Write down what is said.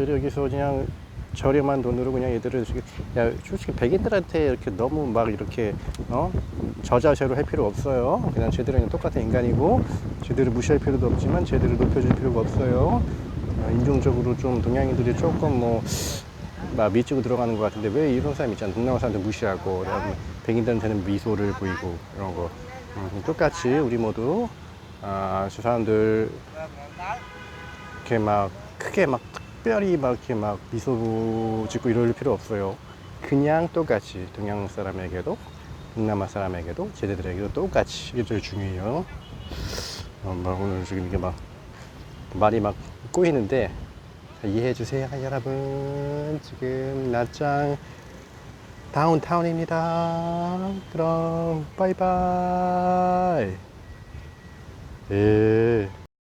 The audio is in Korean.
국인들이 여기서 그냥 저렴한 돈으로 그냥 얘들을 야 솔직히 백인들한테 이렇게 너무 막 이렇게 어 저자세로 할 필요 없어요. 그냥 쟤들은 똑같은 인간이고 쟤들을 무시할 필요도 없지만 쟤들을 높여줄 필요가 없어요. 어, 인종적으로 좀 동양인들이 조금 뭐 막 미치고 들어가는 것 같은데 왜 이런 사람 있잖아 동남아 사람들 무시하고 백인들한테는 미소를 보이고 이런 거 음, 똑같이 우리 모두 아, 저 사람들 이렇게 막 크게 막 특별히 막 이렇게 막 미소 짓고 이럴 필요 없어요. 그냥 똑같이 동양 사람에게도 동남아 사람에게도 쟤네들에게도 똑같이 이게 제일 중요해요. 어, 막 오늘 지금 이게 막 말이 막 꼬이는데 이해해 주세요 여러분. 지금 낮장 다운타운입니다. 그럼 빠이빠이. 예.